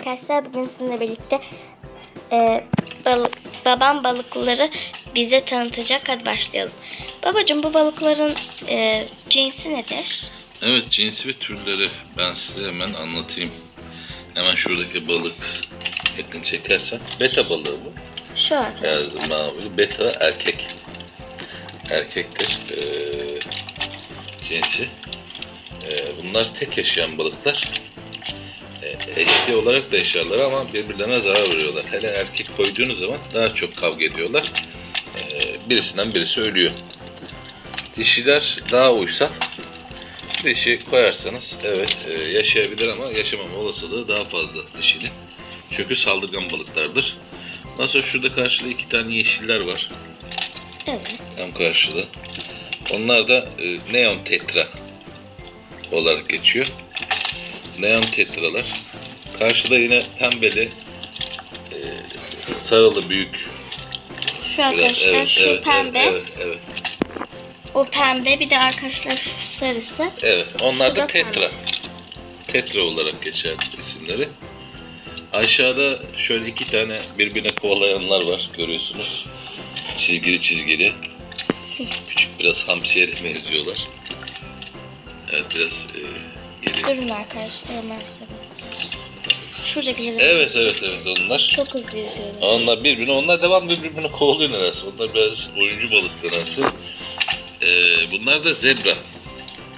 arkadaşlar. Bugün sizinle birlikte e, bal- babam balıkları bize tanıtacak. Hadi başlayalım. Babacığım bu balıkların e, cinsi nedir? Evet cinsi ve türleri ben size hemen anlatayım. Hemen şuradaki balık yakın çekersen. Beta balığı bu. Şu arkadaşlar. Beyaz mavi. Beta erkek. Erkektir. Ee, cinsi. Ee, bunlar tek yaşayan balıklar. Eşli olarak da yaşarlar ama birbirlerine zarar veriyorlar. Hele erkek koyduğunuz zaman daha çok kavga ediyorlar. Ee, birisinden birisi ölüyor. Dişiler daha uysal. Dişi koyarsanız evet e, yaşayabilir ama yaşamama olasılığı daha fazla dişinin. Çünkü saldırgan balıklardır. Sonra şurada karşıda iki tane yeşiller var. Evet. Tam karşıda. Onlar da e, neon tetra olarak geçiyor. Neon tetralar. Karşıda yine pembeli e, sarılı büyük. Şu arkadaşlar şu evet, pembe. Evet, evet, O pembe bir de arkadaşlar şu sarısı. evet. Onlar da tetra. Tetra olarak geçer isimleri. Aşağıda şöyle iki tane birbirine kovalayanlar var görüyorsunuz. Çizgili çizgili. Küçük biraz hamsiye benziyorlar. Evet biraz e, geliyor. Durun arkadaşlar hemen size. Şuradakileri. Evet evet evet onlar. Çok hızlı yüzüyorlar. Onlar birbirine, onlar devam birbirini kovalıyor neredeyse. Onlar biraz oyuncu balıklar aslında. Ee, bunlar da zebra.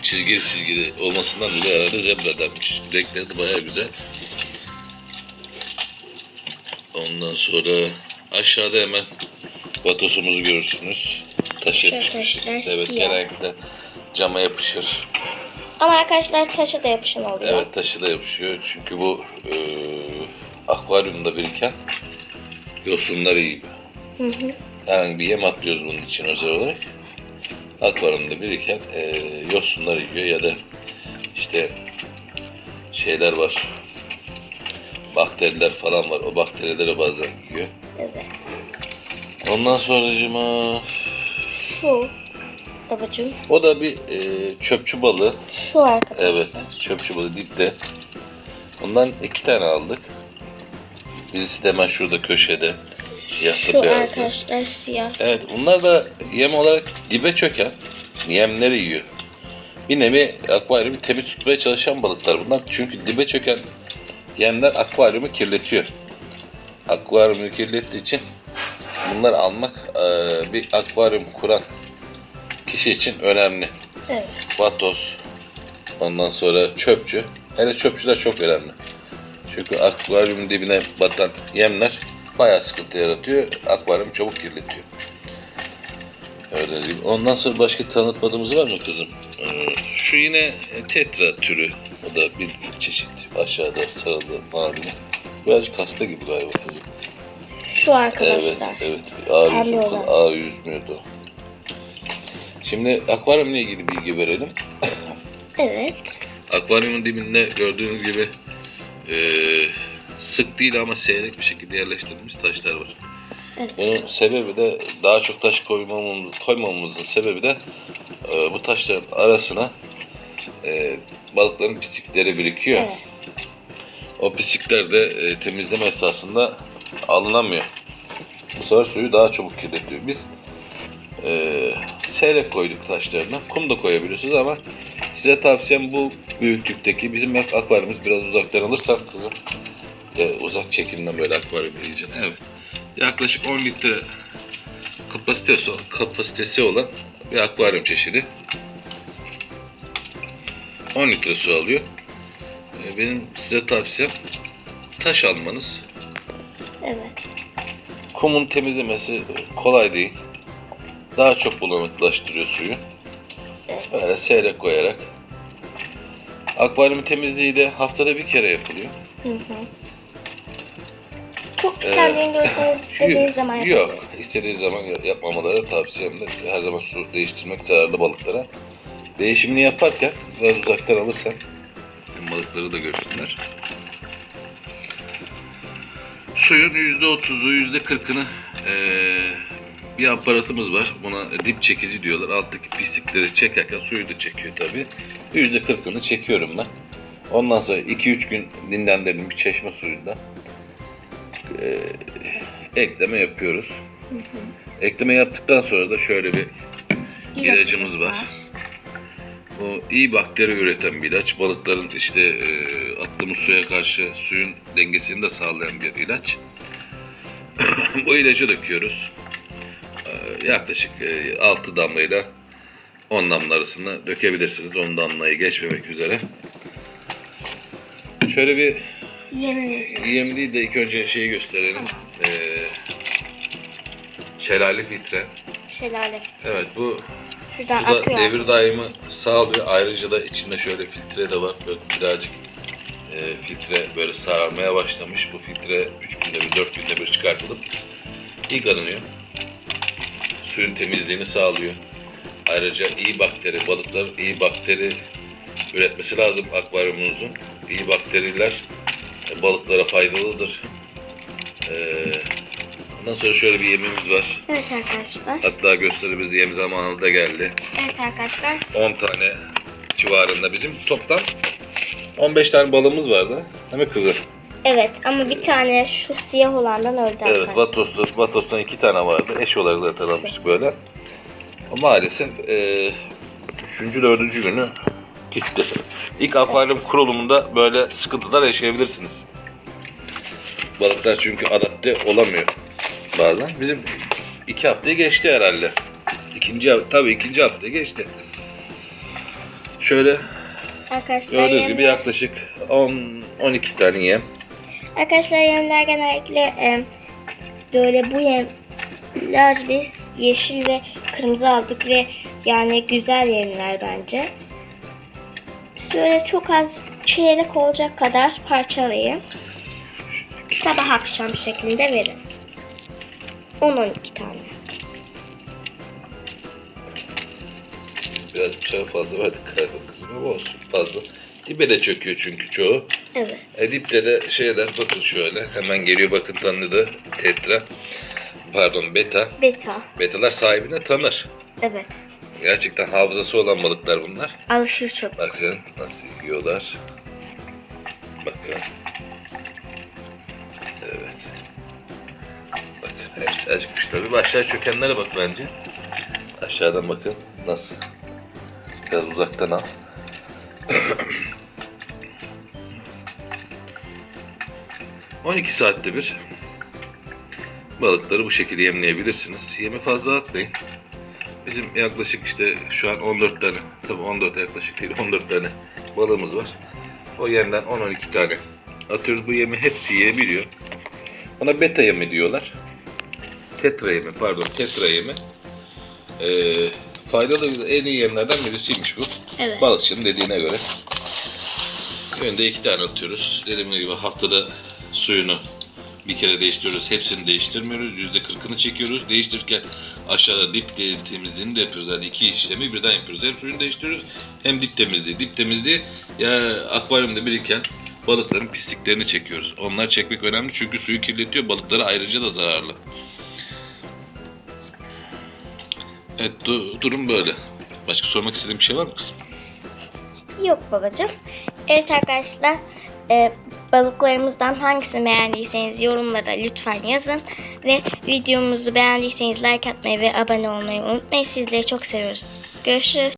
Çizgili çizgili olmasından dolayı herhalde zebra denmiş. Renkleri de bayağı güzel. Ondan sonra aşağıda hemen vatosumuzu görürsünüz. Taş yapışmış. Evet genellikle cama yapışır. Ama arkadaşlar taşa da yapışın oluyor. Evet taşı da yapışıyor. Çünkü bu e, akvaryumda biriken yosunları yiyor. Hı hı. Herhangi bir yem atlıyoruz bunun için özel olarak. Akvaryumda biriken e, yosunları yiyor ya da işte şeyler var. Bakteriler falan var. O bakterileri bazen yiyor. Evet. Ondan sonracıma Şu babacığım. o da bir e, çöpçü balığı. Şu arkadaşlar. Evet, çöpçü balığı dipte. Ondan iki tane aldık. Birisi de hemen şurada köşede. Siyahlı Şu beyazlı. arkadaşlar siyah. Evet, bunlar da yem olarak dibe çöken yemleri yiyor. Bir nevi akvaryumu temiz tutmaya çalışan balıklar bunlar. Çünkü dibe çöken yemler akvaryumu kirletiyor. Akvaryumu kirlettiği için bunları almak eee, bir akvaryum kuran kişi için önemli. Evet. Vatos, ondan sonra çöpçü. Hele çöpçüler çok önemli. Çünkü akvaryumun dibine batan yemler bayağı sıkıntı yaratıyor. Akvaryum çabuk kirletiyor. Öyle değil. Ondan sonra başka tanıtmadığımız var mı kızım? Ee, şu yine tetra türü. O da bir çeşit aşağıda sarılı mavi. Birazcık hasta gibi galiba kızım. Şu Evet, arkadaşlar. evet. Yüzü, Anlıyorum. ağ yüzmüyordu. Şimdi akvaryumla ilgili bilgi verelim. Evet. Akvaryumun dibinde gördüğünüz gibi eee, sık değil ama seyrek bir şekilde yerleştirilmiş taşlar var. Evet. Bunun sebebi de daha çok taş koymamamız, koymamamızın sebebi de eee, bu taşların arasına eee, balıkların pislikleri birikiyor. Evet. O pislikler de eee, temizleme esasında alınamıyor. Bu sefer suyu daha çabuk kirletiyor. Biz eee seyrek koyduk taşlarına. Kum da koyabiliyorsunuz ama size tavsiyem bu büyüklükteki bizim ak- akvaryumumuz biraz uzaktan alırsan kızım. E, uzak çekimden böyle akvaryum yiyeceksin. Evet. Yaklaşık 10 litre kapasitesi, kapasitesi olan bir akvaryum çeşidi. 10 litre su alıyor. E, benim size tavsiyem taş almanız. Evet. Kumun temizlemesi kolay değil. Daha çok bulanıklaştırıyor suyu. Böyle seyrek koyarak. Akvaryum temizliği de haftada bir kere yapılıyor. Hı hı. Çok pislendiğini görseniz istediğiniz zaman Yok, yapabilirsiniz. istediği zaman ya- yapmamaları tavsiyemdir. Her zaman su değiştirmek zararlı balıklara. Değişimini yaparken biraz uzaktan alırsan tüm balıkları da görsünler. Suyun %30'u, %40'ını eee bir aparatımız var. Buna dip çekici diyorlar. Alttaki pislikleri çekerken suyu da çekiyor tabii. %40'ını çekiyorum ben. Ondan sonra 2-3 gün dinlendirilmiş çeşme suyunda e, ekleme yapıyoruz. Ekleme yaptıktan sonra da şöyle bir ilacımız var. Bu iyi bakteri üreten bir ilaç. Balıkların işte e, attığımız suya karşı suyun dengesini de sağlayan bir ilaç. Bu ilacı döküyoruz. E, yaklaşık e, 6 damlayla 10 damla arasında dökebilirsiniz. 10 damlayı geçmemek üzere. Şöyle bir Yemimiz var. yem değil de ilk önce şeyi gösterelim. E, şelale filtre. Şelale. Evet bu Şuradan Bu da akıyor. devir daimi sağlıyor. Ayrıca da içinde şöyle filtre de var. Böyle birazcık e, filtre böyle sararmaya başlamış. Bu filtre 3 günde bir 4 günde bir çıkartılıp yıkanıyor. Suyun temizliğini sağlıyor. Ayrıca iyi bakteri, balıkların iyi bakteri üretmesi lazım akvaryumunuzun. İyi bakteriler e, balıklara faydalıdır. E, ondan sonra şöyle bir yemimiz var. Evet arkadaşlar. Hatta gösterimiz yem zamanı da geldi. Evet arkadaşlar. 10 tane civarında bizim toplam 15 tane balığımız vardı. Değil mi kızım? Evet ama bir tane şu siyah olandan öldü Evet, arkadaşlar. Vatos'ta, Vatos'tan iki tane vardı. Eş olarak zaten almıştık böyle. Ama maalesef e, üçüncü, dördüncü günü gitti. İlk akvaryum kurulumunda böyle sıkıntılar yaşayabilirsiniz. Balıklar çünkü adapte olamıyor bazen. Bizim iki haftayı geçti herhalde. İkinci, tabii ikinci haftayı geçti. Şöyle Arkadaşlar gördüğünüz gibi yaklaşık 10-12 tane yem. Arkadaşlar yemler genellikle e, böyle bu yemler biz yeşil ve kırmızı aldık ve yani güzel yemler bence. Şöyle çok az çeyrek olacak kadar parçalayın. Sabah akşam şeklinde verin. 10-12 tane. Biraz bıçağı fazla verdik kızım ama olsun fazla. Dibe de çöküyor çünkü çoğu. Evet. E dipte de şeyler bakın şöyle hemen geliyor bakın tanıdı tetra pardon beta. Beta. Betalar sahibine tanır. Evet. Gerçekten hafızası olan balıklar bunlar. Alışır çok. Bakın nasıl yiyorlar. Bakın. Evet. Bakın hepsi acıkmış tabii. Aşağı çökenlere bak bence. Aşağıdan bakın nasıl. Biraz uzaktan al. ...12 saatte bir... ...balıkları bu şekilde yemleyebilirsiniz. Yemi fazla atmayın. Bizim yaklaşık işte şu an 14 tane, tabii 14 yaklaşık değil 14 tane balığımız var. O yemden 10-12 tane atıyoruz. Bu yemi hepsi yiyebiliyor. Ona beta yemi diyorlar. Tetra yemi, pardon tetra yemi. Ee, faydalı en iyi yemlerden birisiymiş bu. Evet. Balıkçının dediğine göre. Önde iki tane atıyoruz. Dediğim gibi haftada suyunu bir kere değiştiriyoruz. Hepsini değiştirmiyoruz. Yüzde kırkını çekiyoruz. Değiştirirken aşağıda dip temizliğini de yapıyoruz. Yani iki işlemi birden yapıyoruz. Hem suyunu değiştiriyoruz hem dip temizliği. Dip temizliği ya akvaryumda biriken balıkların pisliklerini çekiyoruz. Onlar çekmek önemli çünkü suyu kirletiyor. Balıklara ayrıca da zararlı. Evet du- durum böyle. Başka sormak istediğin bir şey var mı kızım? Yok babacığım. Evet arkadaşlar. E, balıklarımızdan hangisini beğendiyseniz yorumlara lütfen yazın. Ve videomuzu beğendiyseniz like atmayı ve abone olmayı unutmayın. Sizleri çok seviyoruz. Görüşürüz.